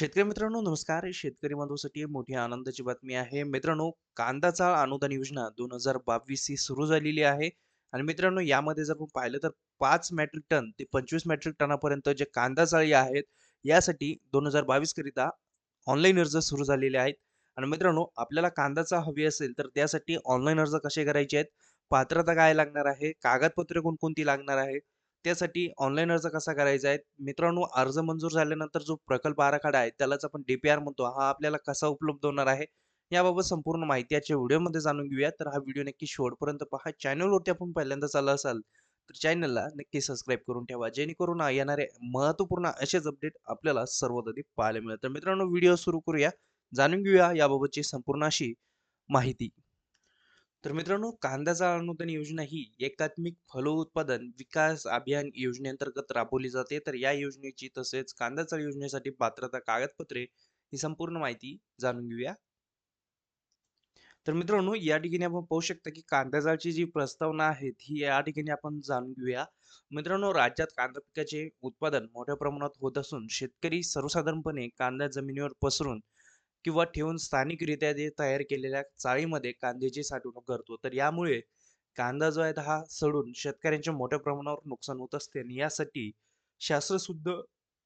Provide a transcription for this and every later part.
शेतकरी मित्रांनो नमस्कार. शेतकरी बंधूसाठी मोठी आनंदाची बातमी आहे. मित्रांनो कांदा चाळ अनुदान योजना दोन हजार बावीस ही सुरू झालेली आहे. आणि मित्रांनो यामध्ये जर आपण पाहिलं तर पाच मेट्रिक टन ते पंचवीस मेट्रिक टनापर्यंत जे कांदा चाळी आहेत यासाठी दोन हजार बावीस करिता ऑनलाईन अर्ज सुरू झालेले आहेत. आणि मित्रांनो आपल्याला कांदाचा हवी असेल तर त्यासाठी ऑनलाईन अर्ज कसे करायचे आहेत? पात्रता काय लागणार आहे? कागदपत्रे कोणकोणती लागणार आहे? त्यासाठी ऑनलाईन अर्ज कसा करायचा आहे? मित्रांनो अर्ज मंजूर झाल्यानंतर जो प्रकल्प आराखडा आहे त्यालाच आपण डीपीआर म्हणतो. हा आपल्याला कसा उपलब्ध होणार आहे? याबाबत संपूर्ण माहिती आजच्या व्हिडिओमध्ये जाणून घेऊया. तर हा व्हिडिओ नक्की शेवटपर्यंत पहा. चॅनलवरती आपण पहिल्यांदा आला असाल तर चॅनलला नक्की सबस्क्राईब करून ठेवा. जेणेकरून येणारे महत्त्वपूर्ण असेच अपडेट आपल्याला सर्वात पाहायला मिळेल. तर मित्रांनो व्हिडिओ सुरू करूया. जाणून घेऊया याबाबतची संपूर्ण अशी माहिती. तर मित्रांनो कांद्याचा अनुदान योजना ही एकात्मिक फलोत्पादन विकास अभियान योजनेअंतर्गत राबवली जाते. तर या योजनेची तसेच कांदा योजनेसाठी पात्रता कागदपत्रे ही संपूर्ण माहिती जाणून घेऊया. तर मित्रांनो या ठिकाणी आपण पाहू शकता की कांदा जी प्रस्तावना आहे ही या ठिकाणी आपण जाणून घेऊया. मित्रांनो राज्यात कांदा पिकाचे उत्पादन मोठ्या प्रमाणात होत असून शेतकरी सर्वसाधारणपणे कांदा जमिनीवर पसरून किंवा ठेवून स्थानिकरित्या जे तयार केलेल्या चाळीमध्ये कांद्याची साठवणूक करतो. तर यामुळे कांदा जो आहे हा सडून शेतकऱ्यांच्या मोठ्या प्रमाणावर नुकसान होत असते आणि यासाठी शास्त्रशुद्ध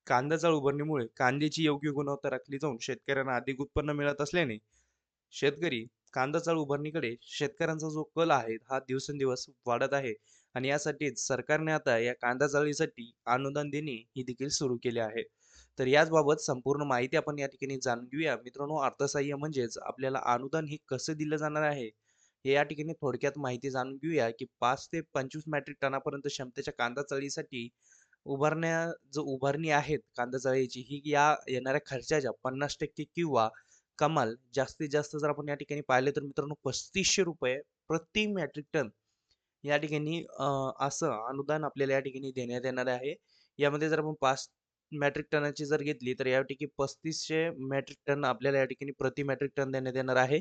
कांदा चाळ उभारणीमुळे कांद्याची योग्य गुणवत्ता राखली जाऊन शेतकऱ्यांना अधिक उत्पन्न मिळत असल्याने शेतकरी कांदा चाळ उभारणीकडे शेतकऱ्यांचा जो कल आहे हा दिवसेंदिवस वाढत आहे आणि यासाठीच सरकारने आता या कांदा चाळीसाठी अनुदान देणे ही देखील सुरू केले आहे. तर याचबाबत संपूर्ण माहिती आपण या ठिकाणी जाणून घेऊया. मित्रांनो अर्थसहाय्य म्हणजेच आपल्याला अनुदान हे कसं दिलं जाणार आहे हे या ठिकाणी थोडक्यात माहिती जाणून घेऊया की पाच ते पंचवीस मेट्रिक टनापर्यंत क्षमतेच्या कांदा चाळीसाठी उभारण्या जो उभारणी आहेत कांदा चाळीची ही या येणाऱ्या खर्चाच्या पन्नास टक्के किंवा कमाल जास्तीत जास्त जर आपण या ठिकाणी पाहिले तर मित्रांनो पस्तीसशे रुपये प्रति मेट्रिक टन या ठिकाणी असं अनुदान आपल्याला या ठिकाणी देण्यात येणार आहे. यामध्ये जर आपण पाच मॅट्रिक टनाची जर घेतली तर या ठिकाणी पस्तीसशे मॅट्रिक टन आपल्याला या ठिकाणी प्रति मॅट्रिक टन देण्यात येणार आहे.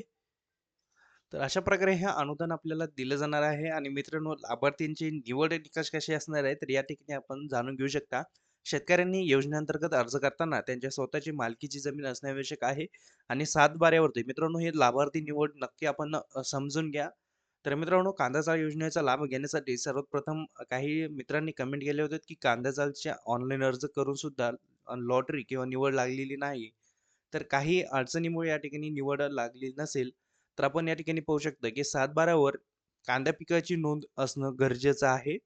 तर अशा प्रकारे हे अनुदान आपल्याला दिलं जाणार आहे. आणि मित्रांनो लाभार्थींची निवड निकष कसे असणार आहे तर या ठिकाणी आपण जाणून घेऊ शकता. शेतकऱ्यांनी योजनेअंतर्गत अर्ज करताना त्यांच्या स्वतःची मालकीची जमीन असणे आवश्यक आहे. आणि सात बाऱ्यावरती मित्रांनो हे लाभार्थी निवड नक्की आपण समजून घ्या. तर मित्रांनो कांदा योजनेचा लाभ घेण्यासाठी सर्वात प्रथम काही मित्रांनी कमेंट केले होते की कांदा ऑनलाईन अर्ज करून सुद्धा लॉटरी किंवा निवड लागलेली नाही. तर काही अडचणीमुळे या ठिकाणी निवड लागली नसेल तर आपण या ठिकाणी पाहू शकतो की सात बारावर कांदा पिकाची नोंद असणं गरजेचं आहे.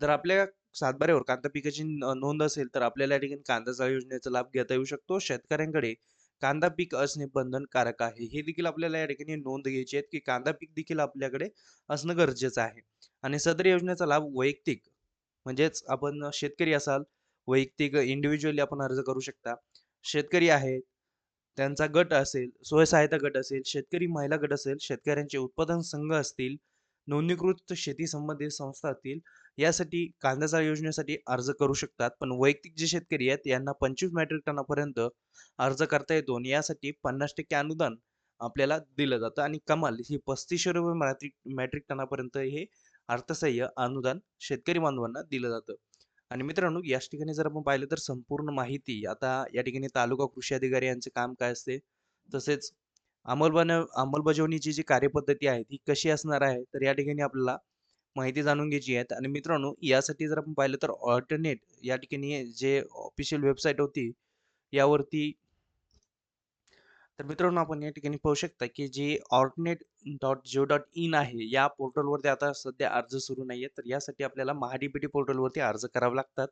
जर आपल्या सातबाऱ्यावर कांदा पिकाची नोंद असेल तर आपल्याला या ठिकाणी कांदा योजनेचा लाभ घेता येऊ शकतो. शेतकऱ्यांकडे कांदा पीक असणे बंधनकारक आहे. हे देखील आपल्याला या ठिकाणी नोंद घ्यायची आहे की कांदा पीक देखील आपल्याकडे असणं गरजेचं आहे. आणि सदर योजनेचा लाभ वैयक्तिक म्हणजेच आपण शेतकरी असाल वैयक्तिक इंडिव्हिज्युअली आपण अर्ज करू शकता. शेतकरी आहेत त्यांचा गट असेल स्वयंसहायता गट असेल शेतकरी महिला गट असेल शेतकऱ्यांचे उत्पादन संघ असतील नोंदणीकृत शेती संबंधित संस्था असतील यासाठी कांद्याचा योजनेसाठी अर्ज करू शकतात पण वैयक्तिक जे शेतकरी आहेत यांना पंचवीस मेट्रिक टनापर्यंत अर्ज करता येतो आणि यासाठी पन्नास टक्के अनुदान आपल्याला दिलं जातं आणि कमाल ही पस्तीसशे रुपये मॅट्रिक मॅट्रिक टनापर्यंत हे अर्थसहाय्य अनुदान शेतकरी बांधवांना दिलं जातं. आणि मित्रांनो याच ठिकाणी जर आपण पाहिलं तर संपूर्ण माहिती आता या ठिकाणी तालुका कृषी अधिकारी यांचे काम काय असते? तसेच अंमलबजाव अंमलबजावणीची जी कार्यपद्धती आहे ती कशी असणार आहे? तर या ठिकाणी आपल्याला माहिती जाणून घ्यायची आहे आणि मित्रांनो यासाठी जर आपण पाहिलं तर ऑल्टरनेट या ठिकाणी जे ऑफिशियल वेबसाईट होती यावरती तर मित्रांनो आपण या ठिकाणी पाहू शकता की जी ऑर्टनेट डॉट जिओ डॉट इन आहे या पोर्टलवरती आता सध्या अर्ज सुरू नाही आहे तर यासाठी आपल्याला महाडीपीटी पोर्टलवरती अर्ज करावे लागतात.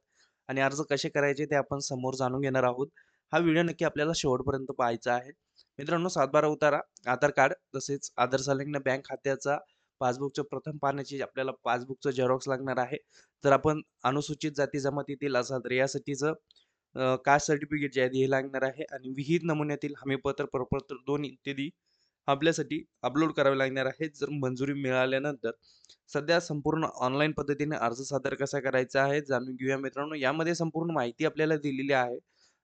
आणि अर्ज कसे करायचे ते आपण समोर जाणून घेणार आहोत. हा व्हिडिओ नक्की आपल्याला शेवटपर्यंत पाहायचा आहे. मित्रांनो सातबारा उतारा आधार कार्ड तसेच आधार संलग्न बँक खात्याचा पासबुकचं प्रथम पाहण्याची आपल्याला पासबुकचं झेरॉक्स लागणार आहे. तर आपण अनुसूचित जाती जमातीतील असाल तर यासाठीचं कास्ट सर्टिफिकेट जे आहे हे लागणार आहे आणि विहित नमुन्यातील हमीपत्र प्रपत्र दोन इत्यादी आपल्यासाठी अपलोड करावे लागणार आहे जर मंजुरी मिळाल्यानंतर सध्या संपूर्ण ऑनलाईन पद्धतीने अर्ज सादर कसा करायचा आहे जाणून घेऊया मित्रांनो. यामध्ये संपूर्ण माहिती आपल्याला दिलेली आहे.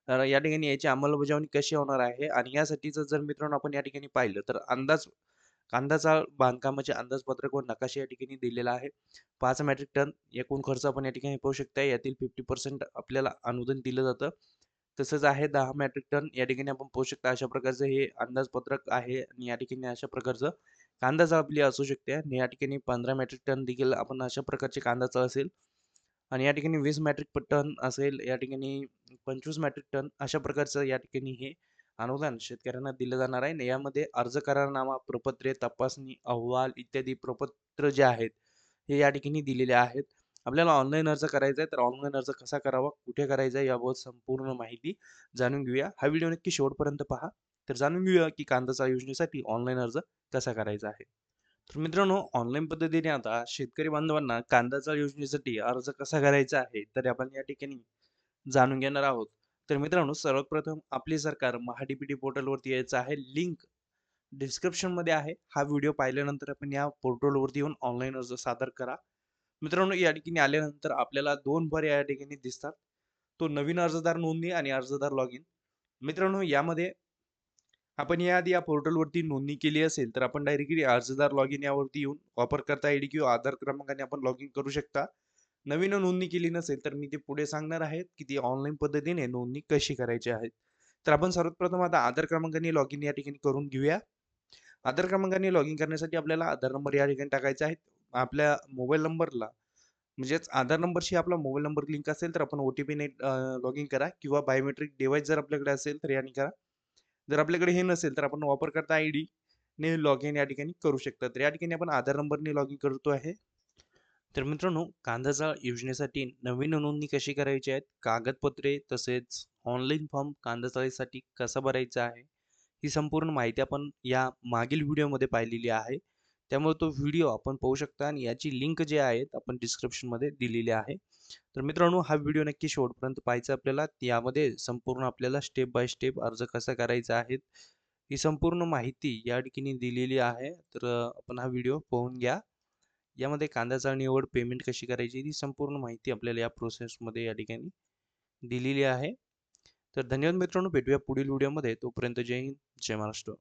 तर या ठिकाणी याची अंमलबजावणी कशी होणार आहे आणि यासाठीचं जर मित्रांनो आपण या ठिकाणी पाहिलं तर अंदाज कांदाचा बांधकामाचे अंदाजपत्रक व नकाशा या ठिकाणी दिलेला आहे. पाच मेट्रिक टन एकूण खर्च आपण या ठिकाणी पाहू शकता. यातील फिफ्टी पर्सेंट आपल्याला अनुदान दिलं जातं. तसंच आहे दहा मेट्रिक टन या ठिकाणी आपण पाहू शकता. अशा प्रकारचं हे अंदाजपत्रक आहे आणि या ठिकाणी अशा प्रकारचं कांदा चाळ आपली असू शकते आणि या ठिकाणी पंधरा मेट्रिक टन देखील आपण अशा प्रकारचे कांदा चाळ असेल आणि या ठिकाणी वीस मेट्रिक टन असेल या ठिकाणी पंचवीस मेट्रिक टन अशा प्रकारचं या ठिकाणी हे अनुदान शेतकऱ्यांना दिलं जाणार आहे. यामध्ये अर्ज करारनामा प्रपत्रे तपासणी अहवाल इत्यादी प्रपत्र जे आहेत हे या ठिकाणी दिलेले आहेत. आपल्याला ऑनलाईन अर्ज करायचा आहे तर ऑनलाईन अर्ज कसा करावा कुठे करायचा आहे याबाबत संपूर्ण माहिती जाणून घेऊया. हा व्हिडिओ नक्की शेवटपर्यंत पहा. तर जाणून घेऊया की कांदाचा योजनेसाठी ऑनलाईन अर्ज कसा करायचा आहे. तर मित्रांनो ऑनलाईन पद्धतीने आता शेतकरी बांधवांना कांदाचा योजनेसाठी अर्ज कसा करायचा आहे तर आपण या ठिकाणी जाणून घेणार आहोत. तर मित्रांनो सर्वप्रथम आपले सरकार महाडीपीटी पोर्टलवरती यायचं आहे. लिंक डिस्क्रिप्शनमध्ये आहे. हा व्हिडिओ पाहिल्यानंतर आपण या पोर्टलवरती येऊन ऑनलाईन अर्ज सादर करा. मित्रांनो या ठिकाणी आल्यानंतर आपल्याला दोन पर्याय या ठिकाणी दिसतात. तो नवीन अर्जदार नोंदणी आणि अर्जदार लॉग इन मित्रांनो यामध्ये आपण याआधी या पोर्टलवरती नोंदणी केली असेल तर आपण डायरेक्टली अर्जदार लॉग इन यावरती येऊन वापरकर्ता आय डी किंवा आधार क्रमांकाने आपण लॉग इन करू शकता. नवीन नोंदणी केली नसेल तर मी ते पुढे सांगणार आहेत की ती ऑनलाईन पद्धतीने नोंदणी कशी करायची आहे. तर आपण सर्वात प्रथम आता आधार क्रमांकाने लॉग इन या ठिकाणी करून घेऊया. आधार क्रमांकाने लॉग इन करण्यासाठी आपल्याला आधार नंबर या ठिकाणी टाकायचा आहे. आपल्या मोबाईल नंबरला म्हणजेच आधार नंबरशी आपला मोबाईल नंबर लिंक असेल तर आपण ओ टी पीने लॉग इन करा किंवा बायोमेट्रिक डिव्हाइस जर आपल्याकडे असेल तर याने करा. जर आपल्याकडे हे नसेल तर आपण वापरकर्ता आय डीने लॉग इन या ठिकाणी करू शकता. तर या ठिकाणी आपण आधार नंबरने लॉग इन करतो आहे. तर मित्रांनो कांदाचाळ योजनेसाठी नवीन नोंदणी कशी करायची आहेत? कागदपत्रे तसेच ऑनलाईन फॉर्म कांदा कसा भरायचा आहे? ही संपूर्ण माहिती आपण या मागील व्हिडिओमध्ये पाहिलेली आहे. त्यामुळे तो व्हिडिओ आपण पाहू शकता आणि याची लिंक जे आहे आपण डिस्क्रिप्शनमध्ये दिलेली आहे. तर मित्रांनो हा व्हिडिओ नक्की शेवटपर्यंत पाहायचा आपल्याला. यामध्ये संपूर्ण आपल्याला स्टेप बाय स्टेप अर्ज कसा करायचा आहे ही संपूर्ण माहिती या ठिकाणी दिलेली आहे. तर आपण हा व्हिडिओ पाहून घ्या. यामध्ये कांद्याचा निवड पेमेंट कशी करायची ही संपूर्ण माहिती आपल्याला या प्रोसेसमध्ये या ठिकाणी दिलेली आहे. तर धन्यवाद मित्रांनो भेटूया पुढील व्हिडिओमध्ये तोपर्यंत जय हिंद जय महाराष्ट्र.